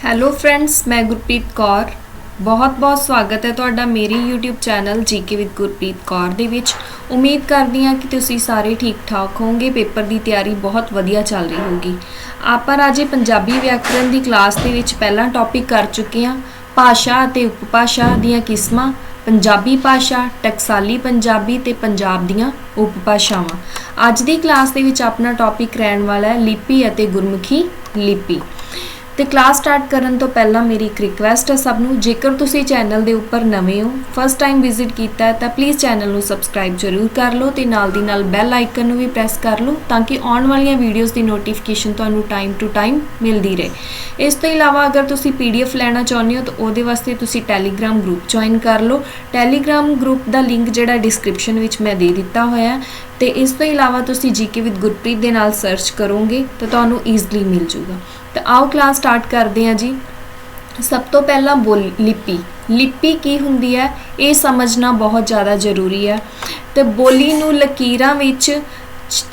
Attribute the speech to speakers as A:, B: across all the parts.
A: Hello friends ਮੈਂ ਗੁਰਪ੍ਰੀਤ ਕੌਰ। ਬਹੁਤ-ਬਹੁਤ ਸਵਾਗਤ ਹੈ ਤੁਹਾਡਾ ਮੇਰੇ YouTube channel GK with Gurpreet Kaur ਦੇ ਵਿੱਚ। ਉਮੀਦ ਕਰਦੀ ਹਾਂ ਕਿ ਤੁਸੀਂ ਸਾਰੇ ਠੀਕ-ਠਾਕ ਹੋਵੋਗੇ, ਪੇਪਰ ਦੀ ਤਿਆਰੀ ਬਹੁਤ ਵਧੀਆ ਚੱਲ ਰਹੀ ਹੋਗੀ ਆਪਾਂ ਰਾਜੇ ਪੰਜਾਬੀ ਵਿਆਕਰਣ ਦੀ ਕਲਾਸ ਦੇ ਵਿੱਚ ਪਹਿਲਾ ਟੌਪਿਕ ਕਰ ਚੁੱਕੇ ਹਾਂ। ਭਾਸ਼ਾ ਅਤੇ ਉਪਭਾਸ਼ਾ ਦੀਆਂ ਕਿਸਮਾਂ, ਪੰਜਾਬੀ ਭਾਸ਼ਾ, ਟਕਸਾਲੀ ਪੰਜਾਬੀ ਤੇ ਪੰਜਾਬ ਦੀਆਂ ਉਪਭਾਸ਼ਾਵਾਂ। ਅੱਜ ਦੀ ਕਲਾਸ ਦੇ ਵਿੱਚ ਆਪਣਾ ਟੌਪਿਕ ਰਹਿਣ ਵਾਲਾ ਹੈ, ਲਿਪੀ ਅਤੇ ਗੁਰਮੁਖੀ ਲਿਪੀ। ਤੇ ਕਲਾਸ ਸਟਾਰਟ ਕਰਨ ਤੋਂ ਪਹਿਲਾਂ ਮੇਰੀ ਇੱਕ ਰਿਕੁਐਸਟ ਹੈ ਸਭ ਨੂੰ, ਜੇਕਰ ਤੁਸੀਂ ਚੈਨਲ ਦੇ ਉੱਪਰ ਨਵੇਂ ਹੋ ਫਸਟ ਟਾਈਮ ਵਿਜ਼ਿਟ ਕੀਤਾ ਹੈ, ਤਾਂ ਪਲੀਜ਼ ਚੈਨਲ ਨੂੰ ਸਬਸਕ੍ਰਾਈਬ ਜ਼ਰੂਰ ਕਰ ਲਓ ਤੇ ਨਾਲ ਦੀ ਨਾਲ ਬੈਲ ਆਈਕਨ ਨੂੰ ਵੀ ਪ੍ਰੈਸ ਕਰ ਲਓ ਤਾਂ ਕਿ ਆਉਣ ਵਾਲੀਆਂ ਵੀਡੀਓਜ਼ ਦੀ ਨੋਟੀਫਿਕੇਸ਼ਨ ਤੁਹਾਨੂੰ ਟਾਈਮ ਟੂ ਟਾਈਮ ਮਿਲਦੀ ਰਹੇ। ਇਸ ਤੋਂ ਇਲਾਵਾ ਅਗਰ ਤੁਸੀਂ ਪੀਡੀਐਫ ਲੈਣਾ ਚਾਹੁੰਦੇ ਹੋ ਤਾਂ ਉਹਦੇ ਵਾਸਤੇ ਤੁਸੀਂ ਟੈਲੀਗ੍ਰਾਮ ਗਰੁੱਪ ਜੁਆਇਨ ਕਰ ਲਓ। ਟੈਲੀਗ੍ਰਾਮ ਗਰੁੱਪ ਦਾ ਲਿੰਕ ਜਿਹੜਾ ਡਿਸਕ੍ਰਿਪਸ਼ਨ ਵਿੱਚ ਮੈਂ ਦੇ ਦਿੱਤਾ ਹੋਇਆ ਹੈ ਤੇ ਇਸ ਤੋਂ ਇਲਾਵਾ ਤੁਸੀਂ ਜੀਕੇ ਵਿਦ ਗੁਰਪ੍ਰੀਤ ਦੇ ਨਾਲ ਸਰਚ ਕਰੋਗੇ ਤਾਂ ਤੁਹਾਨੂੰ ਈਜ਼ੀਲੀ ਮਿਲ ਜੂਗਾ। ਤਾਂ ਆਓ ਕਲਾਸ ਸਟਾਰਟ ਕਰਦੇ ਹਾਂ ਜੀ। ਸਭ ਤੋਂ ਪਹਿਲਾਂ ਬੋਲ ਲਿਪੀ। ਲਿਪੀ ਕੀ ਹੁੰਦੀ ਹੈ? ਇਹ ਸਮਝਣਾ ਬਹੁਤ ਜ਼ਿਆਦਾ ਜ਼ਰੂਰੀ ਹੈ। ਤੇ ਬੋਲੀ ਨੂੰ ਲਕੀਰਾਂ ਵਿੱਚ ਚ-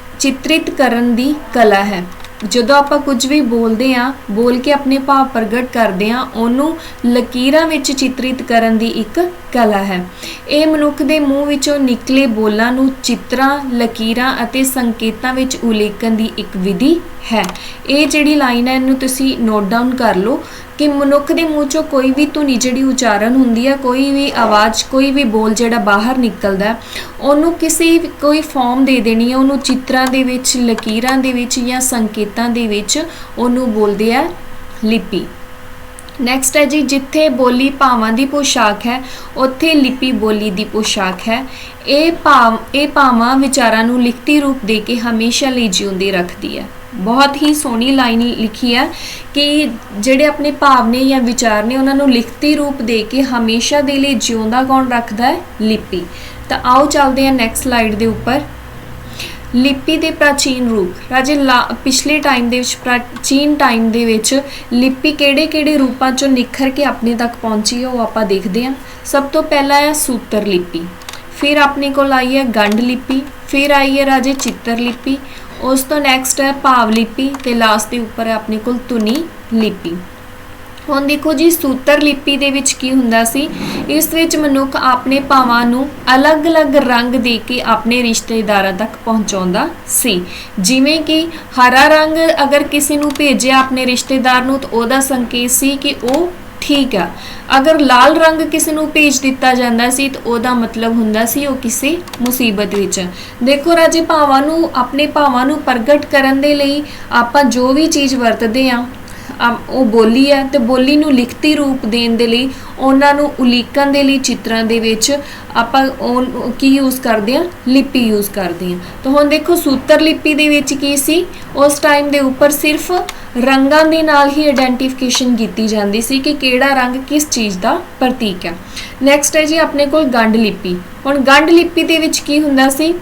A: ਕਰਨ ਦੀ ਕਲਾ ਹੈ। ਜਦੋਂ ਆਪਾਂ ਕੁਝ ਵੀ ਬੋਲਦੇ ਆ ਬੋਲ ਕੇ ਆਪਣੇ ਭਾਵ ਪ੍ਰਗਟ ਕਰਦੇ ਆ ਉਹਨੂੰ ਲਕੀਰਾਂ ਵਿੱਚ ਚਿਤਰਿਤ ਕਰਨ ਦੀ ਇੱਕ ਕਲਾ ਹੈ। ਇਹ ਮਨੁੱਖ ਦੇ ਮੂੰਹ ਵਿੱਚੋਂ ਨਿਕਲੇ ਬੋਲਾਂ ਨੂੰ ਚਿੱਤਰਾਂ, ਲਕੀਰਾਂ ਅਤੇ ਸੰਕੇਤਾਂ ਵਿੱਚ ਉਲੇਖਣ ਦੀ ਇੱਕ ਵਿਧੀ ਹੈ। ਇਹ ਜਿਹੜੀ ਲਾਈਨ ਹੈ, ਇਹਨੂੰ ਤੁਸੀਂ ਨੋਟ ਡਾਊਨ ਕਰ ਲਓ ਕਿ ਮਨੁੱਖ ਦੇ ਮੂੰਹ ਚੋਂ ਕੋਈ ਵੀ ਧੁਨੀ ਜਿਹੜੀ ਉਚਾਰਨ ਹੁੰਦੀ ਹੈ, ਕੋਈ ਵੀ ਆਵਾਜ਼, ਕੋਈ ਵੀ ਬੋਲ ਜਿਹੜਾ ਬਾਹਰ ਨਿਕਲਦਾ, ਉਹਨੂੰ ਕਿਸੇ ਕੋਈ ਫਾਰਮ ਦੇ ਦੇਣੀ ਹੈ, ਉਹਨੂੰ ਚਿੱਤਰਾਂ ਦੇ ਵਿੱਚ, ਲਕੀਰਾਂ ਦੇ ਵਿੱਚ ਜਾਂ ਸੰਕੇਤਾਂ ਦੇ ਵਿੱਚ ਉਹਨੂੰ ਬੋਲਦੇ ਆ ਲਿਪੀ। ਨੈਕਸਟ ਹੈ ਜੀ, ਜਿੱਥੇ ਬੋਲੀ ਭਾਵਾਂ ਦੀ ਪੋਸ਼ਾਕ ਹੈ, ਉੱਥੇ ਲਿਪੀ ਬੋਲੀ ਦੀ ਪੋਸ਼ਾਕ ਹੈ। ਇਹ ਭਾਵ, ਇਹ ਭਾਵਾਂ ਵਿਚਾਰਾਂ ਨੂੰ ਲਿਖਤੀ ਰੂਪ ਦੇ ਕੇ ਹਮੇਸ਼ਾ ਲਈ ਜਿਉਂਦੇ ਰੱਖਦੀ ਹੈ। ਬਹੁਤ ਹੀ ਸੋਹਣੀ ਲਾਈਨ ਲਿਖੀ ਹੈ ਕਿ ਜਿਹੜੇ ਆਪਣੇ ਭਾਵ ਨੇ ਜਾਂ ਵਿਚਾਰ ਨੇ, ਉਹਨਾਂ ਨੂੰ ਲਿਖਤੀ ਰੂਪ ਦੇ ਕੇ ਹਮੇਸ਼ਾ ਦੇ ਲਈ ਜਿਉਂਦਾ ਕੌਣ ਰੱਖਦਾ ਹੈ? ਲਿਪੀ। ਤਾਂ ਆਓ ਚੱਲਦੇ ਹਾਂ ਨੈਕਸਟ ਸਲਾਈਡ ਦੇ ਉੱਪਰ। ਲਿਪੀ ਦੇ ਪ੍ਰਾਚੀਨ ਰੂਪ। ਰਾਜੇ ਲਾ- ਪਿਛਲੇ ਟਾਈਮ ਦੇ ਵਿੱਚ, ਪ੍ਰਾਚੀਨ ਟਾਈਮ ਦੇ ਵਿੱਚ ਲਿਪੀ ਕਿਹੜੇ-ਕਿਹੜੇ ਰੂਪਾਂ ਚੋਂ ਨਿਖਰ ਕੇ ਆਪਣੇ ਤੱਕ ਪਹੁੰਚੀ ਹੈ, ਉਹ ਆਪਾਂ ਦੇਖਦੇ ਹਾਂ। ਸਭ ਤੋਂ ਪਹਿਲਾਂ ਹੈ ਸੂਤਰ ਲਿਪੀ। ਫਿਰ ਆਪਣੇ ਕੋਲ ਆਈ ਹੈ ਗੰਢ ਲਿਪੀ। ਫਿਰ ਆਈ ਹੈ ਰਾਜੇ ਚਿੱਤਰ ਲਿਪੀ। ਉਸ ਤੋਂ ਨੈਕਸਟ ਹੈ ਭਾਵ ਲਿਪੀ ਤੇ ਲਾਸਟ ਦੇ ਉੱਪਰ ਹੈ ਆਪਣੇ ਕੋਲ ਧੁਨੀ ਲਿਪੀ। ਹੁਣ ਦੇਖੋ ਜੀ, ਸੂਤਰ ਲਿਪੀ ਦੇ ਵਿੱਚ ਕੀ ਹੁੰਦਾ ਸੀ? ਇਸ ਵਿੱਚ ਮਨੁੱਖ ਆਪਣੇ ਭਾਵਾਂ ਨੂੰ ਅਲੱਗ-ਅਲੱਗ ਰੰਗ ਦੇ ਕੇ ਆਪਣੇ ਰਿਸ਼ਤੇਦਾਰਾਂ ਤੱਕ ਪਹੁੰਚਾਉਂਦਾ ਸੀ। ਜਿਵੇਂ ਕਿ ਹਰਾ ਰੰਗ ਅਗਰ ਕਿਸੇ ਨੂੰ ਭੇਜਿਆ ਆਪਣੇ ਰਿਸ਼ਤੇਦਾਰ ਨੂੰ, ਤਾਂ ਉਹਦਾ ਸੰਕੇਤ ਸੀ ਕਿ ਉਹ ਠੀਕ ਆ। ਅਗਰ ਲਾਲ ਰੰਗ ਕਿਸੇ ਨੂੰ ਭੇਜ ਦਿੱਤਾ ਜਾਂਦਾ ਸੀ, ਤਾਂ ਉਹਦਾ ਮਤਲਬ ਹੁੰਦਾ ਸੀ ਉਹ ਕਿਸੇ ਮੁਸੀਬਤ ਵਿੱਚ ਦੇਖੋ ਰਾਜੇ, ਭਾਵਾਂ ਨੂੰ, ਆਪਣੇ ਭਾਵਾਂ ਨੂੰ ਪ੍ਰਗਟ ਕਰਨ ਦੇ ਲਈ ਆਪਾਂ ਜੋ ਵੀ ਚੀਜ਼ ਵਰਤਦੇ ਆ ਉਹ ਬੋਲੀ ਹੈ ਤੇ ਬੋਲੀ ਨੂੰ ਲਿਖਤੀ ਰੂਪ ਦੇਣ ਦੇ ਲਈ ਉਹਨਾਂ ਨੂੰ ਉਲੀਕਣ ਦੇ ਲਈ ਚਿੱਤਰਾਂ ਦੇ ਵਿੱਚ ਆਪਾਂ ਉਹ ਕੀ ਯੂਜ਼ ਕਰਦੇ ਆ ਲਿਪੀ ਯੂਜ਼ ਕਰਦੇ ਆ ਤਾਂ ਹੁਣ ਦੇਖੋ ਸੂਤਰ ਲਿਪੀ ਦੇ ਵਿੱਚ ਕੀ ਸੀ? ਉਸ ਟਾਈਮ ਦੇ ਉੱਪਰ ਸਿਰਫ ਰੰਗਾਂ ਦੇ ਨਾਲ ਹੀ ਆਇਡੈਂਟੀਫਿਕੇਸ਼ਨ ਕੀਤੀ ਜਾਂਦੀ ਸੀ ਕਿ ਕਿਹੜਾ ਰੰਗ ਕਿਸ ਚੀਜ਼ ਦਾ ਪ੍ਰਤੀਕ ਹੈ। ਨੈਕਸਟ ਹੈ ਜੀ ਆਪਣੇ ਕੋਲ ਗੰਢ ਲਿਪੀ। ਹੁਣ ਗੰਢ ਲਿਪੀ ਦੇ ਵਿੱਚ ਕੀ ਹੁੰਦਾ ਸੀ?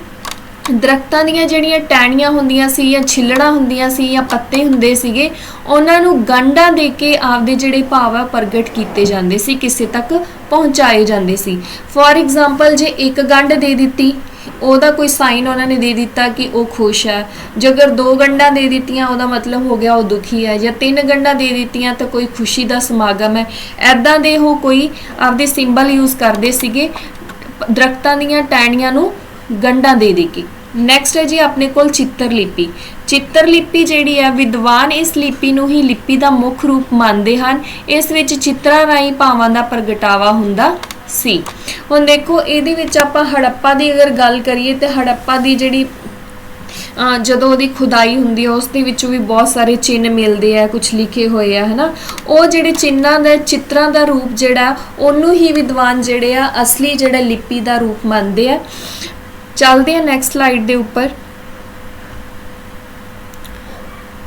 A: ਦਰਖਤਾਂ ਦੀਆਂ ਜਿਹੜੀਆਂ ਟਹਿਣੀਆਂ ਹੁੰਦੀਆਂ ਸੀ ਜਾਂ ਛਿੱਲੜਾਂ ਹੁੰਦੀਆਂ ਸੀ ਜਾਂ ਪੱਤੇ ਹੁੰਦੇ ਸੀਗੇ, ਉਹਨਾਂ ਨੂੰ ਗੰਢਾਂ ਦੇ ਕੇ ਆਪਦੇ ਜਿਹੜੇ ਭਾਵ ਆ ਪ੍ਰਗਟ ਕੀਤੇ ਜਾਂਦੇ ਸੀ, ਕਿਸੇ ਤੱਕ ਪਹੁੰਚਾਏ ਜਾਂਦੇ ਸੀ। ਫੋਰ ਐਗਜ਼ਾਮਪਲ ਜੇ ਇੱਕ ਗੰਢ ਦੇ ਦਿੱਤੀ, ਉਹਦਾ ਕੋਈ ਸਾਈਨ ਉਹਨਾਂ ਨੇ ਦੇ ਦਿੱਤਾ ਕਿ ਉਹ ਖੁਸ਼ ਹੈ ਜੇਕਰ ਦੋ ਗੰਢਾਂ ਦੇ ਦਿੱਤੀਆਂ, ਉਹਦਾ ਮਤਲਬ ਹੋ ਗਿਆ ਉਹ ਦੁਖੀ ਹੈ ਜਾਂ ਤਿੰਨ ਗੰਢਾਂ ਦੇ ਦਿੱਤੀਆਂ ਤਾਂ ਕੋਈ ਖੁਸ਼ੀ ਦਾ ਸਮਾਗਮ ਹੈ ਐਦਾਂ ਦੇ ਉਹ ਕੋਈ ਆਪਦੇ ਸਿੰਬਲ ਯੂਜ਼ ਕਰਦੇ ਸੀਗੇ, ਦਰਖਤਾਂ ਦੀਆਂ ਟਹਿਣੀਆਂ ਨੂੰ ਗੰਢਾਂ ਦੇ ਦੇ ਕੇ। ਨੈਕਸਟ ਹੈ ਜੀ ਆਪਣੇ ਕੋਲ ਚਿੱਤਰ ਲਿਪੀ। ਚਿੱਤਰ ਲਿਪੀ ਜਿਹੜੀ ਹੈ, ਵਿਦਵਾਨ ਇਸ ਲਿਪੀ ਨੂੰ ਹੀ ਲਿਪੀ ਦਾ ਮੁੱਖ ਰੂਪ ਮੰਨਦੇ ਹਨ। ਇਸ ਵਿੱਚ ਚਿੱਤਰਾਂ ਰਾਹੀਂ ਭਾਵਾਂ ਦਾ ਪ੍ਰਗਟਾਵਾ ਹੁੰਦਾ ਸੀ। ਹੁਣ ਦੇਖੋ, ਇਹਦੇ ਵਿੱਚ ਆਪਾਂ ਹੜੱਪਾ ਦੀ ਅਗਰ ਗੱਲ ਕਰੀਏ ਤੇ ਹੜੱਪਾ ਦੀ ਜਿਹੜੀ ਜਦੋਂ ਉਹਦੀ ਖੁਦਾਈ ਹੁੰਦੀ ਹੈ, ਉਸ ਦੇ ਵਿੱਚ ਵੀ ਬਹੁਤ ਸਾਰੇ ਚਿੰਨ੍ਹ ਮਿਲਦੇ ਆ ਕੁਝ ਲਿਖੇ ਹੋਏ ਆ, ਹਨਾ। ਉਹ ਜਿਹੜੇ ਚਿੰਨਾਂ ਦਾ, ਚਿੱਤਰਾਂ ਦਾ ਰੂਪ ਜਿਹੜਾ, ਉਹਨੂੰ ਹੀ ਵਿਦਵਾਨ ਜਿਹੜੇ ਆ, ਅਸਲੀ ਜਿਹੜਾ ਲਿਪੀ ਦਾ ਰੂਪ ਮੰਨਦੇ ਆ। ਚੱਲਦੇ ਆ ਨੈਕਸਟ ਸਲਾਈਡ ਦੇ ਉੱਪਰ।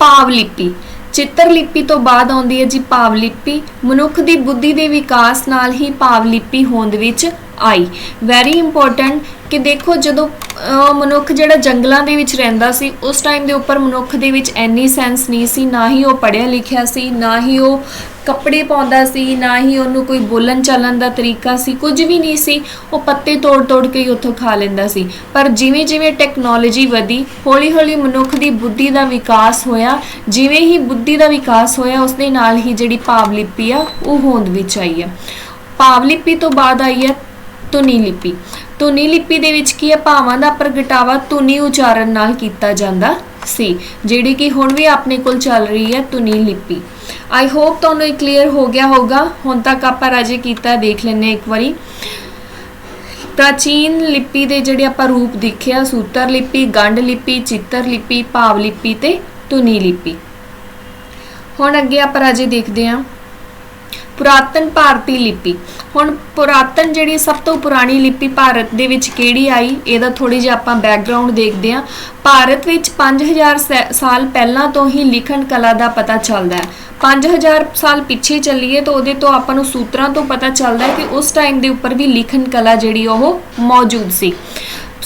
A: ਭਾਵ ਲਿਪੀ ਚਿੱਤਰ ਲਿਪੀ ਤੋਂ ਬਾਅਦ ਆਉਂਦੀ ਹੈ ਜੀ ਭਾਵ ਲਿਪੀ ਮਨੁੱਖ ਦੀ ਬੁੱਧੀ ਦੇ ਵਿਕਾਸ ਨਾਲ ਹੀ ਭਾਵ ਲਿਪੀ ਹੋਂਦ ਵਿੱਚ ਆਈ। ਵੈਰੀ ਇੰਪੋਰਟੈਂਟ ਕਿ ਦੇਖੋ ਜਦੋਂ ਮਨੁੱਖ ਜਿਹੜਾ ਜੰਗਲਾਂ ਦੇ ਵਿੱਚ ਰਹਿੰਦਾ ਸੀ, ਉਸ ਟਾਈਮ ਦੇ ਉੱਪਰ ਮਨੁੱਖ ਦੇ ਵਿੱਚ ਐਨੀ ਸੈਂਸ ਨਹੀਂ ਸੀ, ਨਾ ਹੀ ਉਹ ਪੜ੍ਹਿਆ ਲਿਖਿਆ ਸੀ, ਨਾ ਹੀ ਉਹ ਕੱਪੜੇ ਪਾਉਂਦਾ ਸੀ, ਨਾ ਹੀ ਉਹਨੂੰ ਕੋਈ ਬੋਲਣ ਚਾਲਣ ਦਾ ਤਰੀਕਾ ਸੀ, ਕੁਝ ਵੀ ਨਹੀਂ ਸੀ, ਉਹ ਪੱਤੇ ਤੋੜ ਤੋੜ ਕੇ ਹੀ ਉੱਥੋਂ ਖਾ ਲੈਂਦਾ ਸੀ। ਪਰ ਜਿਵੇਂ ਜਿਵੇਂ ਟੈਕਨੋਲੋਜੀ ਵਧੀ, ਹੌਲੀ ਹੌਲੀ ਮਨੁੱਖ ਦੀ ਬੁੱਧੀ ਦਾ ਵਿਕਾਸ ਹੋਇਆ, ਜਿਵੇਂ ਹੀ ਬੁੱਧੀ ਦਾ ਵਿਕਾਸ ਹੋਇਆ ਉਸ ਦੇ ਨਾਲ ਹੀ ਜਿਹੜੀ ਭਾਵ ਲਿਪੀ ਆ, ਉਹ ਹੋਂਦ ਵਿੱਚ ਆਈ ਆ। ਭਾਵ ਲਿਪੀ ਤੋਂ ਬਾਅਦ ਆਈ ਹੈ ਧੁਨੀ ਲਿਪੀ ਧੁਨੀ ਲਿਪੀ ਦੇ ਵਿੱਚ ਕੀ ਹੈ ਭਾਵਾਂ ਦਾ ਪ੍ਰਗਟਾਵਾ ਧੁਨੀ ਉਚਾਰਨ ਨਾਲ ਕੀਤਾ ਜਾਂਦਾ ਸੀ, ਜਿਹੜੀ ਕਿ ਹੁਣ ਵੀ ਆਪਣੇ ਕੋਲ ਚੱਲ ਰਹੀ ਹੈ ਧੁਨੀ ਲਿਪੀ ਆਈ ਹੋਪ ਤੁਹਾਨੂੰ ਇਹ ਕਲੀਅਰ ਹੋ ਗਿਆ ਹੋਗਾ ਹੁਣ ਤੱਕ ਆਪਾਂ ਰਾਜੇ ਕੀਤਾ ਦੇਖ ਲੈਣੇ ਇੱਕ ਵਾਰੀ। ਪ੍ਰਾਚੀਨ ਲਿਪੀ ਦੇ ਜਿਹੜੇ ਆਪਾਂ ਰੂਪ ਦੇਖਿਆ ਸੂਤਰ ਲਿਪੀ ਗੰਢ ਲਿਪੀ ਚਿੱਤਰ ਲਿਪੀ ਭਾਵ ਲਿਪੀ ਤੇ ਧੁਨੀ ਲਿਪੀ ਹੁਣ ਅੱਗੇ ਆਪਾਂ ਰਾਜੇ ਦੇਖਦੇ ਹਾਂ। ਪੁਰਾਤਨ ਭਾਰਤੀ ਲਿਪੀ। ਹੁਣ ਪੁਰਾਤਨ ਜਿਹੜੀ ਸਭ ਤੋਂ ਪੁਰਾਣੀ ਲਿਪੀ ਭਾਰਤ ਦੇ ਵਿੱਚ ਕਿਹੜੀ ਆਈ, ਇਹਦਾ ਥੋੜੀ ਜਿਹਾ ਆਪਾਂ ਬੈਕਗ੍ਰਾਉਂਡ ਦੇਖਦੇ ਹਾਂ। ਭਾਰਤ ਵਿੱਚ 5000 ਸੈ- ਸਾਲ ਪਹਿਲਾਂ ਤੋਂ ਹੀ ਲਿਖਣ ਕਲਾ ਦਾ ਪਤਾ ਚੱਲਦਾ ਹੈ। 5000 ਸਾਲ ਪਿੱਛੇ ਚੱਲੀਏ ਤਾਂ ਉਹਦੇ ਤੋਂ ਆਪਾਂ ਨੂੰ ਸੂਤਰਾਂ ਤੋਂ ਪਤਾ ਚੱਲਦਾ ਹੈ ਕਿ ਉਸ ਟਾਈਮ ਦੇ ਉੱਪਰ ਵੀ ਲਿਖਣ ਕਲਾ ਜਿਹੜੀ ਉਹ ਮੌਜੂਦ ਸੀ।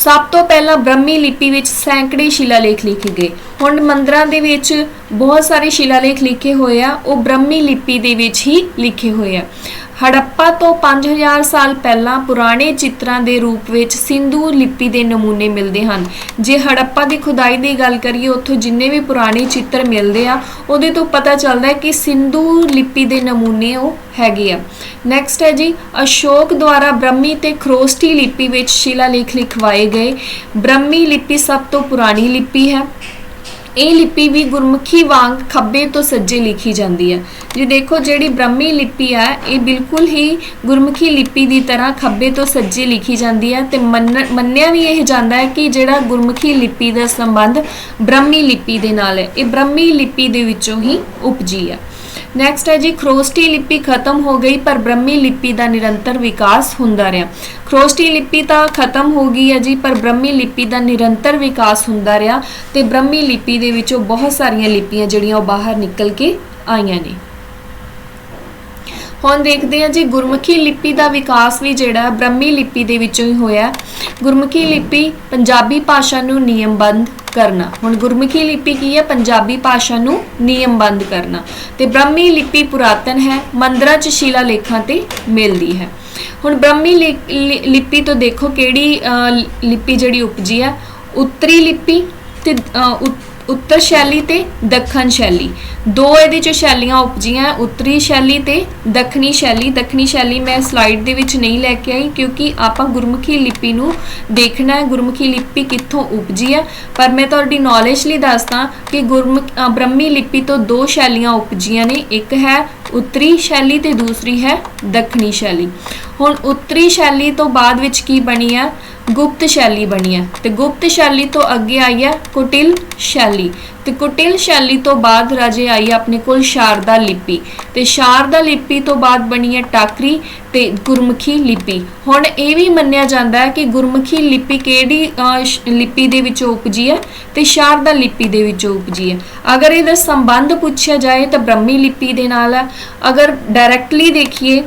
A: ਸਭ ਤੋਂ ਪਹਿਲਾਂ ਬ੍ਰਹਮੀ ਲਿਪੀ ਵਿੱਚ ਸੈਂਕੜੇ ਸ਼ਿਲਾਲੇਖ ਲਿਖੇ ਗਏ। ਹੁਣ ਮੰਦਰਾਂ ਦੇ ਵਿੱਚ ਬਹੁਤ ਸਾਰੇ ਸ਼ਿਲਾਲੇਖ ਲਿਖੇ ਹੋਏ ਆ, ਉਹ ਬ੍ਰਹਮੀ ਲਿਪੀ ਦੇ ਵਿੱਚ ਹੀ ਲਿਖੇ ਹੋਏ ਆ। ਹੜੱਪਾ ਤੋਂ 5000 ਸਾਲ ਪਹਿਲਾਂ ਪੁਰਾਣੇ ਚਿੱਤਰਾਂ ਦੇ ਰੂਪ ਵਿੱਚ ਸਿੰਧੂ ਲਿਪੀ ਦੇ ਨਮੂਨੇ ਮਿਲਦੇ ਹਨ। ਜੇ ਹੜੱਪਾ ਦੀ ਖੁਦਾਈ ਦੀ ਗੱਲ ਕਰੀਏ, ਉੱਥੋਂ ਜਿੰਨੇ ਵੀ ਪੁਰਾਣੇ ਚਿੱਤਰ ਮਿਲਦੇ ਆ, ਉਹਦੇ ਤੋਂ ਪਤਾ ਚੱਲਦਾ ਹੈ ਕਿ ਸਿੰਧੂ ਲਿਪੀ ਦੇ ਨਮੂਨੇ ਉਹ ਹੈਗੇ ਆ। ਨੈਕਸਟ ਹੈ ਜੀ, ਅਸ਼ੋਕ ਦੁਆਰਾ ਬ੍ਰਹਮੀ ਤੇ ਖਰੋਸਟੀ ਲਿਪੀ ਵਿੱਚ ਸ਼ਿਲਾਲੇਖ ਲਿਖਵਾਏ ਗਏ। ਬ੍ਰਹਮੀ ਲਿਪੀ ਸਭ ਤੋਂ ਪੁਰਾਣੀ ਲਿਪੀ ਹੈ। ਇਹ ਲਿਪੀ ਵੀ ਗੁਰਮੁਖੀ ਵਾਂਗ ਖੱਬੇ ਤੋਂ ਸੱਜੇ ਲਿਖੀ ਜਾਂਦੀ ਹੈ। ਜੀ ਦੇਖੋ ਜਿਹੜੀ ਬ੍ਰਹਮੀ ਲਿਪੀ ਹੈ, ਇਹ ਬਿਲਕੁਲ ਹੀ ਗੁਰਮੁਖੀ ਲਿਪੀ ਦੀ ਤਰ੍ਹਾਂ ਖੱਬੇ ਤੋਂ ਸੱਜੇ ਲਿਖੀ ਜਾਂਦੀ ਹੈ ਤੇ ਮੰਨ- ਮੰਨਿਆ ਵੀ ਇਹ ਜਾਂਦਾ ਹੈ ਕਿ ਜਿਹੜਾ ਗੁਰਮੁਖੀ ਲਿਪੀ ਦਾ ਸੰਬੰਧ ਬ੍ਰਹਮੀ ਲਿਪੀ ਦੇ ਨਾਲ ਹੈ। ਇਹ ਬ੍ਰਹਮੀ ਲਿਪੀ ਦੇ ਵਿੱਚੋਂ ਹੀ ਉਪਜੀ ਹੈ। ਨੈਕਸਟ ਹੈ ਜੀ, ਖਰੋਸਟੀ ਲਿਪੀ ਖਤਮ ਹੋ ਗਈ, ਪਰ ਬ੍ਰਹਮੀ ਲਿਪੀ ਦਾ ਨਿਰੰਤਰ ਵਿਕਾਸ ਹੁੰਦਾ ਰਿਹਾ। ਖਰੋਸਟੀ ਲਿਪੀ ਤਾਂ ਖਤਮ ਹੋ ਗਈ ਹੈ ਜੀ, ਪਰ ਬ੍ਰਹਮੀ ਲਿਪੀ ਦਾ ਨਿਰੰਤਰ ਵਿਕਾਸ ਹੁੰਦਾ ਰਿਹਾ ਤੇ ਬ੍ਰਹਮੀ ਲਿਪੀ ਦੇ ਵਿੱਚੋਂ ਬਹੁਤ ਸਾਰੀਆਂ ਲਿਪੀਆਂ ਜਿਹੜੀਆਂ ਉਹ ਬਾਹਰ ਨਿਕਲ ਕੇ ਆਈਆਂ ਨੇ। ਹੁਣ ਦੇਖਦੇ ਹਾਂ ਜੀ, ਗੁਰਮੁਖੀ ਲਿਪੀ ਦਾ ਵਿਕਾਸ ਵੀ ਜਿਹੜਾ ਬ੍ਰਹਮੀ ਲਿਪੀ ਦੇ ਵਿੱਚੋਂ ਹੀ ਹੋਇਆ। ਗੁਰਮੁਖੀ ਲਿਪੀ ਪੰਜਾਬੀ ਭਾਸ਼ਾ ਨੂੰ ਨਿਯਮਬੰਧ ਕਰਨਾ। ਹੁਣ ਗੁਰਮੁਖੀ ਲਿਪੀ ਕੀ ਹੈ? ਪੰਜਾਬੀ ਭਾਸ਼ਾ ਨੂੰ ਨਿਯਮਬੰਦ ਕਰਨਾ। ਤੇ ਬ੍ਰਹਮੀ ਲਿਪੀ ਪੁਰਾਤਨ ਹੈ ਮੰਦਰਾਂ 'ਚ ਸ਼ੀਲਾ ਲੇਖਾਂ ਤੇ ਮਿਲਦੀ ਹੈ। ਹੁਣ ਬ੍ਰਹਮੀ ਲਿ- ਲਿ- ਲਿਪੀ ਤੋਂ ਦੇਖੋ ਕਿਹੜੀ ਲਿਪੀ ਜਿਹੜੀ ਉਪਜੀ ਹੈ? ਉੱਤਰੀ ਲਿਪੀ ਤੇ ਅਹ, ਉੱਤਰ ਸ਼ੈਲੀ ਤੇ ਦੱਖਣ ਸ਼ੈਲੀ। ਦੋ ਇਹਦੇ ਚੋਂ ਸ਼ੈਲੀਆਂ ਉਪਜੀਆਂ, ਉੱਤਰੀ ਸ਼ੈਲੀ ਤੇ ਦੱਖਣੀ ਸ਼ੈਲੀ। ਦੱਖਣੀ ਸ਼ੈਲੀ ਮੈਂ ਸਲਾਈਡ ਦੇ ਵਿੱਚ ਨਹੀਂ ਲੈ ਕੇ ਆਈ ਕਿਉਂਕਿ ਆਪਾਂ ਗੁਰਮੁਖੀ ਲਿਪੀ ਨੂੰ ਦੇਖਣਾ ਹੈ, ਗੁਰਮੁਖੀ ਲਿਪੀ ਕਿੱਥੋਂ ਉਪਜੀ ਹੈ। ਪਰ ਮੈਂ ਤੁਹਾਡੀ ਨੌਲੇਜ ਲਈ ਦੱਸਦਾ ਕਿ ਗੁਰਮੁਖ ਬ੍ਰਹਮੀ ਲਿਪੀ ਤੋਂ ਦੋ ਸ਼ੈਲੀਆਂ ਉਪਜੀਆਂ ਨੇ। ਇੱਕ ਹੈ ਉੱਤਰੀ ਸ਼ੈਲੀ ਤੇ ਦੂਸਰੀ ਹੈ ਦੱਖਣੀ ਸ਼ੈਲੀ। ਹੁਣ ਉੱਤਰੀ ਸ਼ੈਲੀ ਤੋਂ ਬਾਅਦ ਵਿੱਚ ਕੀ ਬਣੀ ਹੈ ਗੁਪਤ ਸ਼ੈਲੀ ਬਣੀ ਹੈ ਤੇ ਗੁਪਤ ਸ਼ੈਲੀ ਤੋਂ ਅੱਗੇ ਆਈ ਹੈ ਕੁਟਿਲ ਸ਼ੈਲੀ। ਤੇ ਕੁਟਿਲ ਸ਼ੈਲੀ ਤੋਂ ਬਾਅਦ ਰਾਜੇ ਆਈ ਆਪਣੇ ਕੋਲ ਸ਼ਾਰਦਾ ਲਿਪੀ ਤੇ ਸ਼ਾਰਦਾ ਲਿਪੀ ਤੋਂ ਬਾਅਦ ਬਣੀ ਹੈ ਟਾਕਰੀ ਤੇ ਗੁਰਮੁਖੀ ਲਿਪੀ। ਹੁਣ ਇਹ ਵੀ ਮੰਨਿਆ ਜਾਂਦਾ ਹੈ ਕਿ ਗੁਰਮੁਖੀ ਲਿਪੀ ਕਿਹੜੀ ਲਿਪੀ ਦੇ ਵਿੱਚੋਂ ਉਪਜੀ ਹੈ ਤੇ ਸ਼ਾਰਦਾ ਲਿਪੀ ਦੇ ਵਿੱਚੋਂ ਉਪਜੀ ਹੈ। ਅਗਰ ਇਹਦਾ ਸੰਬੰਧ ਪੁੱਛਿਆ ਜਾਏ ਤਾਂ ਬ੍ਰਹਮੀ ਲਿਪੀ ਦੇ ਨਾਲ ਹੈ। ਅਗਰ ਡਾਇਰੈਕਟਲੀ ਦੇਖੀਏ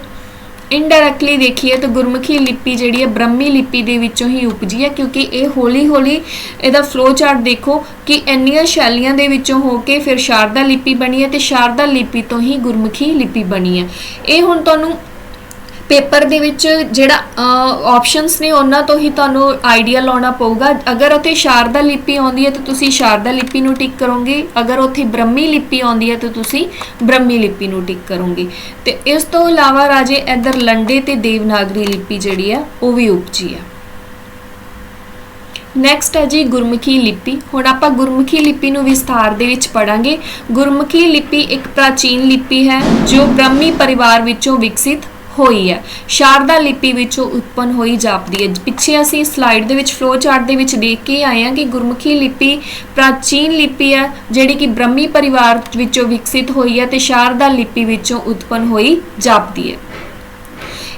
A: ਇਨਡਾਇਰੈਕਟਲੀ ਦੇਖੀਏ ਤਾਂ ਗੁਰਮੁਖੀ ਲਿਪੀ ਜਿਹੜੀ ਹੈ ਬ੍ਰਹਮੀ ਲਿਪੀ ਦੇ ਵਿੱਚੋਂ ਹੀ ਉਪਜੀ ਹੈ, ਕਿਉਂਕਿ ਇਹ ਹੌਲੀ ਹੌਲੀ ਇਹਦਾ ਫਲੋ ਚਾਰਟ ਦੇਖੋ ਕਿ ਇੰਨੀਆਂ ਸ਼ੈਲੀਆਂ ਦੇ ਵਿੱਚੋਂ ਹੋ ਕੇ ਫਿਰ ਸ਼ਾਰਦਾ ਲਿਪੀ ਬਣੀ ਹੈ ਤੇ ਸ਼ਾਰਦਾ ਲਿਪੀ ਤੋਂ ਹੀ ਗੁਰਮੁਖੀ ਲਿਪੀ ਬਣੀ ਹੈ। ਇਹ ਹੁਣ ਤੁਹਾਨੂੰ ਪੇਪਰ ਦੇ ਵਿੱਚ ਜਿਹੜਾ ਆਪਸ਼ਨਸ ਨੇ ਉਹਨਾਂ ਤੋਂ ਹੀ ਤੁਹਾਨੂੰ ਆਈਡੀਆ ਲਾਉਣਾ ਪਊਗਾ। ਅਗਰ ਉੱਥੇ ਸ਼ਾਰਦਾ ਲਿਪੀ ਆਉਂਦੀ ਹੈ ਤਾਂ ਤੁਸੀਂ ਸ਼ਾਰਦਾ ਲਿਪੀ ਨੂੰ ਟਿਕ ਕਰੋਗੇ। ਅਗਰ ਉੱਥੇ ਬ੍ਰਹਮੀ ਲਿਪੀ ਆਉਂਦੀ ਹੈ ਤਾਂ ਤੁਸੀਂ ਬ੍ਰਹਮੀ ਲਿਪੀ ਨੂੰ ਟਿਕ ਕਰੋਗੇ। ਤੇ ਇਸ ਤੋਂ ਇਲਾਵਾ ਰਾਜੇ, ਇੱਧਰ ਲੰਡੇ ਤੇ ਦੇਵਨਾਗਰੀ ਲਿਪੀ ਜਿਹੜੀ ਆ ਉਹ ਵੀ ਉਪਜੀ ਆ ਨੈਕਸਟ ਹੈ ਜੀ ਗੁਰਮੁਖੀ ਲਿਪੀ। ਹੁਣ ਆਪਾਂ ਗੁਰਮੁਖੀ ਲਿਪੀ ਨੂੰ ਵਿਸਥਾਰ ਦੇ ਵਿੱਚ ਪੜਾਂਗੇ ਗੁਰਮੁਖੀ ਲਿਪੀ ਇੱਕ ਪ੍ਰਾਚੀਨ ਲਿਪੀ ਹੈ, ਜੋ ਬ੍ਰਹਮੀ ਪਰਿਵਾਰ ਵਿੱਚੋਂ ਵਿਕਸਿਤ ਹੋਈ ਹੈ। ਸ਼ਾਰਦਾ ਲਿਪੀ ਵਿੱਚੋਂ ਉਤਪੰਨ ਹੋਈ ਜਾਪਦੀ ਹੈ। ਪਿੱਛੇ ਅਸੀਂ ਸਲਾਈਡ ਦੇ ਵਿੱਚ ਫਲੋ ਚਾਰਟ ਦੇ ਵਿੱਚ ਦੇਖ ਕੇ ਆਏ ਹਾਂ ਕਿ ਗੁਰਮੁਖੀ ਲਿਪੀ ਪ੍ਰਾਚੀਨ ਲਿਪੀ ਹੈ, ਜਿਹੜੀ ਕਿ ਬ੍ਰਹਮੀ ਪਰਿਵਾਰ ਵਿੱਚੋਂ ਵਿਕਸਿਤ ਹੋਈ ਹੈ ਤੇ ਸ਼ਾਰਦਾ ਲਿਪੀ ਵਿੱਚੋਂ ਉਤਪਨ ਹੋਈ ਜਾਪਦੀ ਹੈ।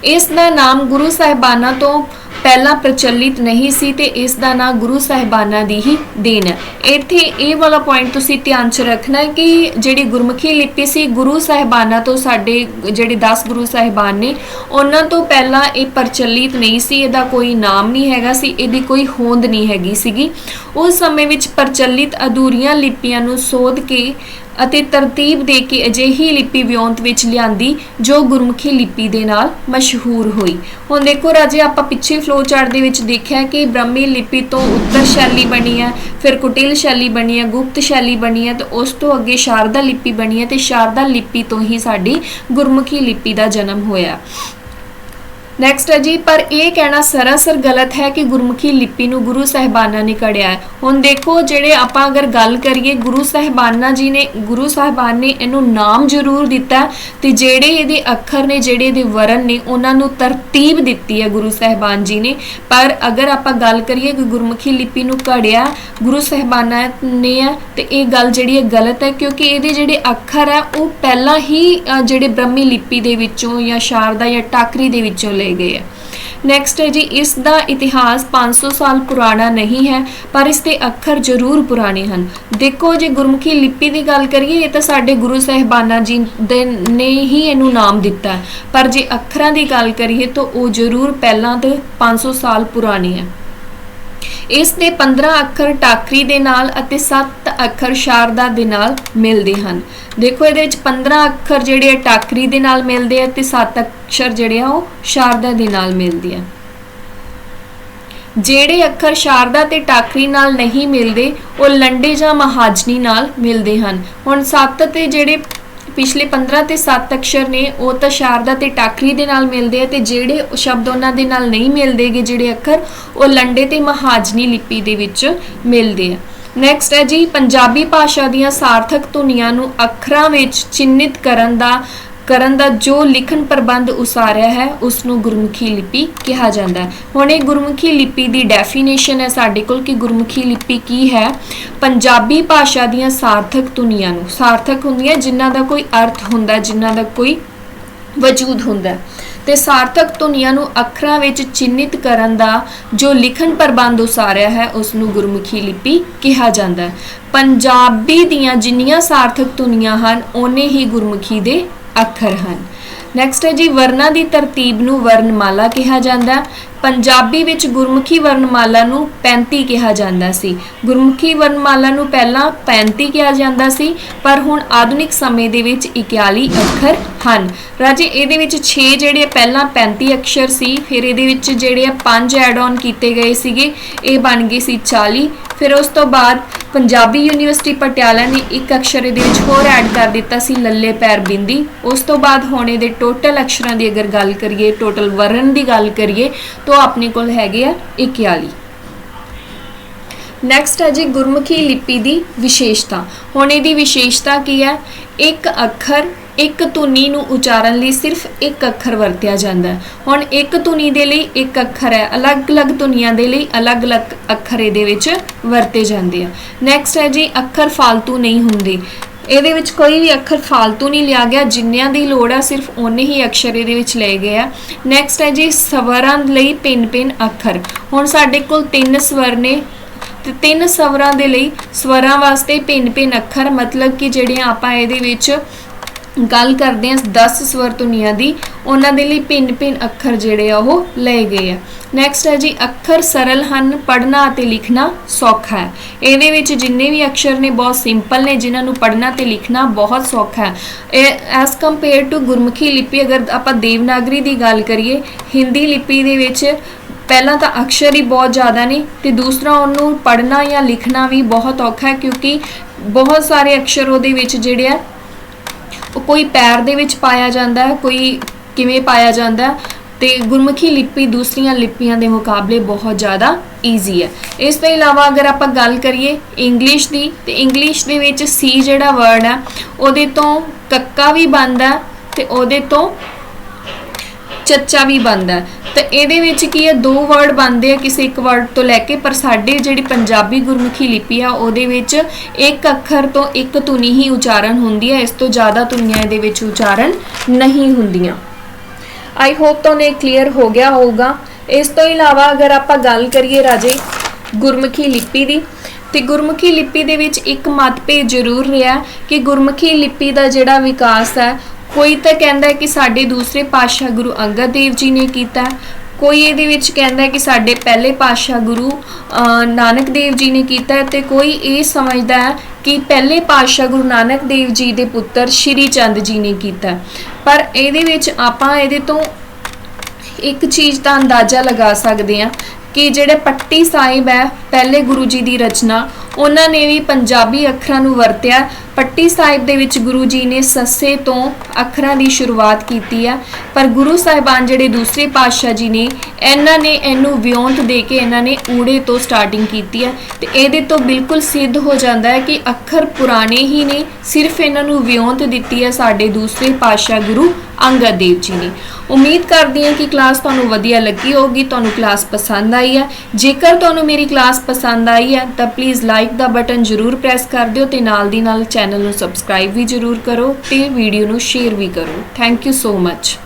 A: ਇਸ ਦਾ ਨਾਮ ਗੁਰੂ ਸਾਹਿਬਾਨਾਂ ਤੋਂ ਪਹਿਲਾਂ ਪ੍ਰਚਲਿਤ ਨਹੀਂ ਸੀ ਤੇ ਇਸ ਦਾ ਨਾਂ ਗੁਰੂ ਸਾਹਿਬਾਨਾਂ ਦੀ ਹੀ ਦੇਣ ਹੈ। ਇੱਥੇ ਇਹ ਵਾਲਾ ਪੁਆਇੰਟ ਤੁਸੀਂ ਧਿਆਨ 'ਚ ਰੱਖਣਾ ਹੈ ਕਿ ਜਿਹੜੀ ਗੁਰਮੁਖੀ ਲਿਪੀ ਸੀ, ਗੁਰੂ ਸਾਹਿਬਾਨਾਂ ਤੋਂ ਸਾਡੇ ਜਿਹੜੇ 10 ਗੁਰੂ ਸਾਹਿਬਾਨ ਨੇ, ਉਹਨਾਂ ਤੋਂ ਪਹਿਲਾਂ ਇਹ ਪ੍ਰਚਲਿਤ ਨਹੀਂ ਸੀ, ਇਹਦਾ ਕੋਈ ਨਾਮ ਨਹੀਂ ਹੈਗਾ ਸੀ, ਇਹਦੀ ਕੋਈ ਹੋਂਦ ਨਹੀਂ ਹੈਗੀ ਸੀਗੀ। ਉਸ ਸਮੇਂ ਵਿੱਚ ਪ੍ਰਚਲਿਤ ਅਧੂਰੀਆਂ ਲਿਪੀਆਂ ਨੂੰ ਸੋਧ ਕੇ ਅਤੇ ਤਰਤੀਬ ਦੇ ਕੇ ਅਜਿਹੀ ਲਿਪੀ ਵਿਉਂਤ ਵਿੱਚ ਲਿਆਂਦੀ, ਜੋ ਗੁਰਮੁਖੀ ਲਿਪੀ ਦੇ ਨਾਲ ਮਸ਼ਹੂਰ ਹੋਈ। ਹੁਣ ਦੇਖੋ ਰਾਜੇ, ਆਪਾਂ ਪਿੱਛੇ ਫਲੋ ਚਾਰਟ ਦੇ ਵਿੱਚ ਦੇਖਿਆ ਕਿ ਬ੍ਰਹਮੀ ਲਿਪੀ ਤੋਂ ਉੱਤਰ ਸ਼ੈਲੀ ਬਣੀ ਹੈ, ਫਿਰ ਕੁਟਿਲ ਸ਼ੈਲੀ ਬਣੀ ਹੈ, ਗੁਪਤ ਸ਼ੈਲੀ ਬਣੀ ਹੈ, ਤੇ ਉਸ ਤੋਂ ਅੱਗੇ ਸ਼ਾਰਦਾ ਲਿਪੀ ਬਣੀ ਹੈ, ਤੇ ਸ਼ਾਰਦਾ ਲਿਪੀ ਤੋਂ ਹੀ ਸਾਡੀ ਗੁਰਮੁਖੀ ਲਿਪੀ ਦਾ ਜਨਮ ਹੋਇਆ। ਨੈਕਸਟ ਹੈ ਜੀ, ਪਰ ਇਹ ਕਹਿਣਾ ਸਰਾਸਰ ਗਲਤ ਹੈ ਕਿ ਗੁਰਮੁਖੀ ਲਿਪੀ ਨੂੰ ਗੁਰੂ ਸਾਹਿਬਾਨਾਂ ਨੇ ਕੜਿਆ ਹੈ। ਹੁਣ ਦੇਖੋ, ਜਿਹੜੇ ਆਪਾਂ ਅਗਰ ਗੱਲ ਕਰੀਏ, ਗੁਰੂ ਸਾਹਿਬਾਨਾਂ ਜੀ ਨੇ, ਗੁਰੂ ਸਾਹਿਬਾਨ ਨੇ ਇਹਨੂੰ ਨਾਮ ਜ਼ਰੂਰ ਦਿੱਤਾ ਤੇ ਜਿਹੜੇ ਇਹਦੇ ਅੱਖਰ ਨੇ, ਜਿਹੜੇ ਇਹਦੇ ਵਰਨ ਨੇ, ਉਹਨਾਂ ਨੂੰ ਤਰਤੀਬ ਦਿੱਤੀ ਹੈ ਗੁਰੂ ਸਾਹਿਬਾਨ ਜੀ ਨੇ। ਪਰ ਅਗਰ ਆਪਾਂ ਗੱਲ ਕਰੀਏ ਕਿ ਗੁਰਮੁਖੀ ਲਿਪੀ ਨੂੰ ਕੜਿਆ ਗੁਰੂ ਸਾਹਿਬਾਨਾਂ ਨੇ ਹੈ, ਤੇ ਇਹ ਗੱਲ ਜਿਹੜੀ ਹੈ ਗਲਤ ਹੈ, ਕਿਉਂਕਿ ਇਹਦੇ ਜਿਹੜੇ ਅੱਖਰ ਹੈ, ਉਹ ਪਹਿਲਾਂ ਹੀ ਜਿਹੜੇ ਬ੍ਰਹਮੀ ਲਿਪੀ ਦੇ ਵਿੱਚੋਂ ਜਾਂ ਸ਼ਾਰਦਾ ਜਾਂ ਟਾਕਰੀ ਦੇ ਵਿੱਚੋਂ ਲਏ ਗਏ ਹੈ ਨੈਕਸਟ ਹੈ ਜੀ, ਇਸ ਦਾ ਇਤਿਹਾਸ 500 ਸਾਲ ਪੁਰਾਣਾ ਨਹੀਂ ਹੈ, ਪਰ ਇਸ ਦੇ ਅੱਖਰ ਜ਼ਰੂਰ ਪੁਰਾਣੇ ਹਨ। ਦੇਖੋ ਜੇ ਗੁਰਮੁਖੀ ਲਿਪੀ ਦੀ ਗੱਲ ਕਰੀਏ, ਇਹ ਤਾਂ ਸਾਡੇ ਗੁਰੂ ਸਾਹਿਬਾਨਾਂ ਜੀ ਦੇ ਨੇ ਹੀ ਇਹਨੂੰ ਨਾਮ ਦਿੱਤਾ ਹੈ। ਪਰ ਜੇ ਅੱਖਰਾਂ ਦੀ ਗੱਲ ਕਰੀਏ ਤਾਂ ਉਹ ਜ਼ਰੂਰ ਪਹਿਲਾਂ ਤੋਂ 500 ਸਾਲ ਪੁਰਾਣੇ ਹੈ ਇਸ ਦੇ 15 ਅੱਖਰ ਟਾਕਰੀ ਦੇ ਨਾਲ ਅਤੇ 7 ਅੱਖਰ ਸ਼ਾਰਦਾ ਦੇ ਨਾਲ ਮਿਲਦੇ ਹਨ। ਦੇਖੋ ਇਹਦੇ ਵਿੱਚ 15 ਅੱਖਰ ਜਿਹੜੇ ਆ ਟਾਕਰੀ ਦੇ ਨਾਲ ਮਿਲਦੇ ਆ ਤੇ 7 ਅੱਖਰ ਜਿਹੜੇ ਆ ਉਹ ਸ਼ਾਰਦਾ ਦੇ ਨਾਲ ਮਿਲਦੇ ਆ। ਜਿਹੜੇ ਅੱਖਰ ਸ਼ਾਰਦਾ ਤੇ ਟਾਕਰੀ ਨਾਲ ਨਹੀਂ ਮਿਲਦੇ, ਉਹ ਲੰਡੇ ਜਾਂ ਮਹਾਜਨੀ ਨਾਲ ਮਿਲਦੇ ਹਨ। ਹੁਣ 7 ਤੇ ਜਿਹੜੇ ਪਿਛਲੇ 15 ਤੇ 7 ਅਕਸ਼ਰ ਨੇ ਉਹ ਤਾਂ ਸ਼ਾਰਦਾ ਤੇ ਟਾਕਰੀ ਦੇ ਨਾਲ ਮਿਲਦੇ ਆ ਤੇ ਜਿਹੜੇ ਸ਼ਬਦ ਉਹਨਾਂ ਦੇ ਨਾਲ ਨਹੀਂ ਮਿਲਦੇਗੇ ਜਿਹੜੇ ਅੱਖਰ, ਉਹ ਲੰਡੇ ਤੇ ਮਹਾਜਨੀ ਲਿਪੀ ਦੇ ਵਿੱਚ ਮਿਲਦੇ ਆ। ਨੈਕਸਟ ਹੈ ਜੀ, ਪੰਜਾਬੀ ਭਾਸ਼ਾ ਦੀਆਂ ਸਾਰਥਕ ਧੁਨੀਆਂ ਨੂੰ ਅੱਖਰਾਂ ਵਿੱਚ ਚਿੰਨਿਤ ਕਰਨ ਦਾ ਕਰਨ ਦਾ ਜੋ ਲਿਖਣ ਪ੍ਰਬੰਧ ਉਸਾਰਿਆ ਹੈ, ਉਸ ਨੂੰ ਗੁਰਮੁਖੀ ਲਿਪੀ ਕਿਹਾ ਜਾਂਦਾ ਹੈ। ਹੁਣ ਇਹ ਗੁਰਮੁਖੀ ਲਿਪੀ ਦੀ ਡੈਫੀਨੇਸ਼ਨ ਹੈ ਸਾਡੇ ਕੋਲ ਕਿ ਗੁਰਮੁਖੀ ਲਿਪੀ ਕੀ ਹੈ? ਪੰਜਾਬੀ ਭਾਸ਼ਾ ਦੀਆਂ ਸਾਰਥਕ ਧੁਨੀਆਂ ਨੂੰ। ਸਾਰਥਕ ਹੁੰਦੀਆਂ ਜਿਨ੍ਹਾਂ ਦਾ ਕੋਈ ਅਰਥ ਹੁੰਦਾ, ਜਿਨ੍ਹਾਂ ਦਾ ਕੋਈ ਵਜੂਦ ਹੁੰਦਾ ਹੈ। ਤੇ ਸਾਰਥਕ ਧੁਨੀਆਂ ਨੂੰ ਅੱਖਰਾਂ ਵਿੱਚ ਚਿੰਨਿਤ ਕਰਨ ਦਾ ਜੋ ਲਿਖਣ ਪ੍ਰਬੰਧ ਉਸਾਰਿਆ ਹੈ, ਉਸ ਨੂੰ ਗੁਰਮੁਖੀ ਲਿਪੀ ਕਿਹਾ ਜਾਂਦਾ ਹੈ। ਪੰਜਾਬੀ ਦੀਆਂ ਜਿੰਨੀਆਂ ਸਾਰਥਕ ਧੁਨੀਆਂ ਹਨ ਓਨੇ ਹੀ ਗੁਰਮੁਖੀ ਦੇ ਅੱਖਰ ਹਨ। ਨੈਕਸਟ ਹੈ ਜੀ, ਵਰਨਾਂ ਦੀ ਤਰਤੀਬ ਨੂੰ ਵਰਨਮਾਲਾ ਕਿਹਾ ਜਾਂਦਾ ਪੰਜਾਬੀ ਵਿੱਚ ਗੁਰਮੁਖੀ ਵਰਨਮਾਲਾ ਨੂੰ 35 ਕਿਹਾ ਜਾਂਦਾ ਸੀ। ਗੁਰਮੁਖੀ ਵਰਨਮਾਲਾ ਨੂੰ ਪਹਿਲਾਂ 35 ਕਿਹਾ ਜਾਂਦਾ ਸੀ, ਪਰ ਹੁਣ ਆਧੁਨਿਕ ਸਮੇਂ ਦੇ ਵਿੱਚ 41 ਅੱਖਰ ਹਨ। ਰਾਜੇ, ਇਹਦੇ ਵਿੱਚ 6 ਜਿਹੜੇ ਆ, ਪਹਿਲਾਂ 35 ਅੱਖਰ ਸੀ, ਫਿਰ ਇਹਦੇ ਵਿੱਚ ਜਿਹੜੇ ਆ 5 ਐਡ ਆਨ ਕੀਤੇ ਗਏ ਸੀਗੇ, ਇਹ ਬਣ ਗਏ ਸੀ 40 ਫਿਰ ਉਸ ਤੋਂ ਬਾਅਦ ਪੰਜਾਬੀ ਯੂਨੀਵਰਸਿਟੀ ਪਟਿਆਲਾ ਨੇ ਇੱਕ ਅਕਸ਼ਰ ਇਹਦੇ ਵਿੱਚ ਹੋਰ ਐਡ ਕਰ ਦਿੱਤਾ ਸੀ ਲੱਲੇ ਪੈਰ ਬਿੰਦੀ। ਉਸ ਤੋਂ ਬਾਅਦ ਹੁਣ ਦੇ ਟੋਟਲ ਅਕਸ਼ਰਾਂ ਦੀ ਅਗਰ ਗੱਲ ਕਰੀਏ ਟੋਟਲ ਵਰਨ ਦੀ ਗੱਲ ਕਰੀਏ, ਤਾਂ ਆਪਣੇ ਕੋਲ ਹੈਗੇ ਆ 41 ਨੈਕਸਟ ਹੈ ਜੀ ਗੁਰਮੁਖੀ ਲਿਪੀ ਦੀ ਵਿਸ਼ੇਸ਼ਤਾ। ਹੁਣ ਇਹਦੀ ਵਿਸ਼ੇਸ਼ਤਾ ਕੀ ਹੈ? ਇੱਕ ਅੱਖਰ ਇੱਕ ਧੁਨੀ ਨੂੰ ਉਚਾਰਨ ਲਈ ਸਿਰਫ ਇੱਕ ਅੱਖਰ ਵਰਤਿਆ ਜਾਂਦਾ ਹੈ। ਹੁਣ ਇੱਕ ਧੁਨੀ ਦੇ ਲਈ ਇੱਕ ਅੱਖਰ ਹੈ, ਅਲੱਗ-ਅਲੱਗ ਧੁਨੀਆਂ ਦੇ ਲਈ ਅਲੱਗ-ਅਲੱਗ ਅੱਖਰ ਇਹਦੇ ਵਿੱਚ ਵਰਤੇ ਜਾਂਦੇ ਆ। ਨੈਕਸਟ ਹੈ ਜੀ, ਅੱਖਰ ਫਾਲਤੂ ਨਹੀਂ ਹੁੰਦੇ। ਇਹਦੇ ਵਿੱਚ ਕੋਈ ਵੀ ਅੱਖਰ ਫਾਲਤੂ ਨਹੀਂ ਲਿਆ ਗਿਆ, ਜਿੰਨਿਆਂ ਦੀ ਲੋੜ ਆ ਸਿਰਫ ਓਨੇ ਹੀ ਅਕਸ਼ਰ ਇਹਦੇ ਵਿੱਚ ਲਏ ਗਏ ਆ। ਨੈਕਸਟ ਹੈ ਜੀ, ਸਵਰਾਂ ਲਈ ਪਿੰਨ-ਪਿੰਨ ਅੱਖਰ। ਹੁਣ ਸਾਡੇ ਕੋਲ ਤਿੰਨ ਸਵਰ ਨੇ, ਤੇ ਤਿੰਨ ਸਵਰਾਂ ਦੇ ਲਈ ਸਵਰਾਂ ਵਾਸਤੇ ਭਿੰਨ-ਭਿੰਨ ਅੱਖਰ, ਮਤਲਬ ਕਿ ਜਿਹੜੀਆਂ ਆਪਾਂ ਇਹਦੇ ਵਿੱਚ ਗੱਲ ਕਰਦੇ ਹਾਂ 10 ਸਵਰ ਧੁਨੀਆਂ ਦੀ, ਉਹਨਾਂ ਦੇ ਲਈ ਭਿੰਨ-ਭਿੰਨ ਅੱਖਰ ਜਿਹੜੇ ਆ ਉਹ ਲਏ ਗਏ ਆ। ਨੈਕਸਟ ਹੈ ਜੀ, ਅੱਖਰ ਸਰਲ ਹਨ, ਪੜ੍ਹਨਾ ਅਤੇ ਲਿਖਣਾ ਸੌਖਾ ਹੈ। ਇਹਦੇ ਵਿੱਚ ਜਿੰਨੇ ਵੀ ਅਕਸ਼ਰ ਨੇ ਬਹੁਤ ਸਿੰਪਲ ਨੇ, ਜਿਨ੍ਹਾਂ ਨੂੰ ਪੜ੍ਹਨਾ ਤੇ ਲਿਖਣਾ ਬਹੁਤ ਸੌਖਾ ਹੈ। ਇਹ ਐਸ ਕੰਪੇਅਰ ਟੂ ਗੁਰਮੁਖੀ ਲਿਪੀ, ਅਗਰ ਆਪਾਂ ਦੇਵਨਾਗਰੀ ਦੀ ਗੱਲ ਕਰੀਏ, ਹਿੰਦੀ ਲਿਪੀ ਦੇ ਵਿੱਚ ਪਹਿਲਾਂ ਤਾਂ ਅਕਸ਼ਰ ਹੀ ਬਹੁਤ ਜ਼ਿਆਦਾ ਨੇ ਤੇ ਦੂਸਰਾ ਉਹਨੂੰ ਪੜ੍ਹਨਾ ਜਾਂ ਲਿਖਣਾ ਵੀ ਬਹੁਤ ਔਖਾ ਹੈ ਕਿਉਂਕਿ ਬਹੁਤ ਸਾਰੇ ਅਕਸ਼ਰ ਉਹਦੇ ਵਿੱਚ ਜਿਹੜੇ ਆ ਉਹ ਕੋਈ ਪੈਰ ਦੇ ਵਿੱਚ ਪਾਇਆ ਜਾਂਦਾ ਹੈ, ਕੋਈ ਕਿਵੇਂ ਪਾਇਆ ਜਾਂਦਾ ਹੈ ਤੇ ਗੁਰਮੁਖੀ ਲਿਪੀ ਦੂਸਰੀਆਂ ਲਿਪੀਆਂ ਦੇ ਮੁਕਾਬਲੇ ਬਹੁਤ ਜ਼ਿਆਦਾ ਈਜ਼ੀ ਹੈ। ਇਸ ਤੋਂ ਇਲਾਵਾ ਅਗਰ ਆਪਾਂ ਗੱਲ ਕਰੀਏ ਇੰਗਲਿਸ਼ ਦੀ, ਤੇ ਇੰਗਲਿਸ਼ ਦੇ ਵਿੱਚ ਸੀ ਜਿਹੜਾ ਵਰਡ ਹੈ, ਉਹਦੇ ਤੋਂ ਕੱਕਾ ਵੀ ਬਣਦਾ ਹੈ ਤੇ ਉਹਦੇ ਤੋਂ ਚੱਚਾ ਵੀ ਬਣਦਾ ਤਾਂ ਇਹਦੇ ਵਿੱਚ ਕੀ ਹੈ, ਦੋ ਵਰਡ ਬਣਦੇ ਆ ਕਿਸੇ ਇੱਕ ਵਰਡ ਤੋਂ ਲੈ ਕੇ, ਪਰ ਸਾਡੇ ਜਿਹੜੀ ਪੰਜਾਬੀ ਗੁਰਮੁਖੀ ਲਿਪੀ ਆ, ਉਹਦੇ ਵਿੱਚ ਇੱਕ ਅੱਖਰ ਤੋਂ ਇੱਕ ਧੁਨੀ ਹੀ ਉਚਾਰਨ ਹੁੰਦੀ ਹੈ। ਇਸ ਤੋਂ ਜ਼ਿਆਦਾ ਧੁਨੀਆਂ ਇਹਦੇ ਵਿੱਚ ਉਚਾਰਨ ਨਹੀਂ ਹੁੰਦੀਆਂ। ਆਈ ਹੋਪ ਤੁਹਾਨੂੰ ਇਹ ਕਲੀਅਰ ਹੋ ਗਿਆ ਹੋਊਗਾ। ਇਸ ਤੋਂ ਇਲਾਵਾ ਅਗਰ ਆਪਾਂ ਗੱਲ ਕਰੀਏ ਰਾਜੇ ਗੁਰਮੁਖੀ ਲਿਪੀ ਦੀ, ਤੇ ਗੁਰਮੁਖੀ ਲਿਪੀ ਦੇ ਵਿੱਚ ਇੱਕ ਮਤਭੇਦ ਜ਼ਰੂਰ ਰਿਹਾ ਕਿ ਗੁਰਮੁਖੀ ਲਿਪੀ ਦਾ ਜਿਹੜਾ ਵਿਕਾਸ ਹੈ ਕੋਈ ਤਾਂ ਕਹਿੰਦਾ ਹੈ ਕਿ ਸਾਡੇ ਦੂਸਰੇ ਪਾਤਸ਼ਾਹ ਗੁਰੂ ਅੰਗਦ ਦੇਵ ਜੀ ਨੇ ਕੀਤਾ ਕੋਈ ਇਹਦੇ ਵਿੱਚ ਕਹਿੰਦਾ ਹੈ ਕਿ ਸਾਡੇ ਪਹਿਲੇ ਪਾਤਸ਼ਾਹ ਗੁਰੂ ਨਾਨਕ ਦੇਵ ਜੀ ਨੇ ਕੀਤਾ ਹੈ ਤੇ ਕੋਈ ਇਹ ਸਮਝਦਾ ਹੈ ਕਿ ਪਹਿਲੇ ਪਾਤਸ਼ਾਹ ਗੁਰੂ ਨਾਨਕ ਦੇਵ ਜੀ ਦੇ ਪੁੱਤਰ ਸ਼੍ਰੀ ਚੰਦ ਜੀ ਨੇ ਕੀਤਾ ਪਰ ਇਹਦੇ ਵਿੱਚ ਆਪਾਂ ਇਹਦੇ ਤੋਂ ਇੱਕ ਚੀਜ਼ ਦਾ ਅੰਦਾਜ਼ਾ ਲਗਾ ਸਕਦੇ ਹਾਂ ਕਿ ਜਿਹੜੇ ਪੱਟੀ ਸਾਹਿਬ ਹੈ, ਪਹਿਲੇ ਗੁਰੂ ਜੀ ਦੀ ਰਚਨਾ, ਉਹਨਾਂ ਨੇ ਵੀ ਪੰਜਾਬੀ ਅੱਖਰਾਂ ਨੂੰ ਵਰਤਿਆ। ਪੱਟੀ ਸਾਹਿਬ ਦੇ ਵਿੱਚ ਗੁਰੂ ਜੀ ਨੇ ਸੱਸੇ ਤੋਂ ਅੱਖਰਾਂ ਦੀ ਸ਼ੁਰੂਆਤ ਕੀਤੀ ਹੈ ਪਰ ਗੁਰੂ ਸਾਹਿਬਾਨ ਜਿਹੜੇ ਦੂਸਰੇ ਪਾਤਸ਼ਾਹ ਜੀ ਨੇ, ਇਹਨਾਂ ਨੇ ਇਹਨੂੰ ਵਿਉਂਤ ਦੇ ਕੇ ਇਹਨਾਂ ਨੇ ਊੜੇ ਤੋਂ ਸਟਾਰਟਿੰਗ ਕੀਤੀ ਹੈ ਤੇ ਇਹਦੇ ਤੋਂ ਬਿਲਕੁਲ ਸਿੱਧ ਹੋ ਜਾਂਦਾ ਹੈ ਕਿ ਅੱਖਰ ਪੁਰਾਣੇ ਹੀ ਨੇ, ਸਿਰਫ ਇਹਨਾਂ ਨੂੰ ਵਿਉਂਤ ਦਿੱਤੀ ਹੈ ਸਾਡੇ ਦੂਸਰੇ ਪਾਤਸ਼ਾਹ ਗੁਰੂ ਅੰਗਦ ਦੇਵ ਜੀ ਨੇ। ਉਮੀਦ ਕਰਦੀ ਹਾਂ ਕਿ ਕਲਾਸ ਤੁਹਾਨੂੰ ਵਧੀਆ ਲੱਗੀ ਹੋਊਗੀ, ਤੁਹਾਨੂੰ ਕਲਾਸ ਪਸੰਦ ਆਈ ਹੈ। ਜੇਕਰ ਤੁਹਾਨੂੰ ਮੇਰੀ ਕਲਾਸ ਪਸੰਦ ਆਈ ਹੈ, ਤਾਂ ਪਲੀਜ਼ ਲਾਈਕ ਦਾ ਬਟਨ ਜ਼ਰੂਰ ਪ੍ਰੈਸ ਕਰ ਦਿਓ ਤੇ ਨਾਲ ਦੀ ਨਾਲ ਚੈਨਲ ਨੂੰ ਸਬਸਕ੍ਰਾਈਬ ਵੀ ਜ਼ਰੂਰ ਕਰੋ ਤੇ ਵੀਡੀਓ ਨੂੰ ਸ਼ੇਅਰ ਵੀ ਕਰੋ। Thank you so much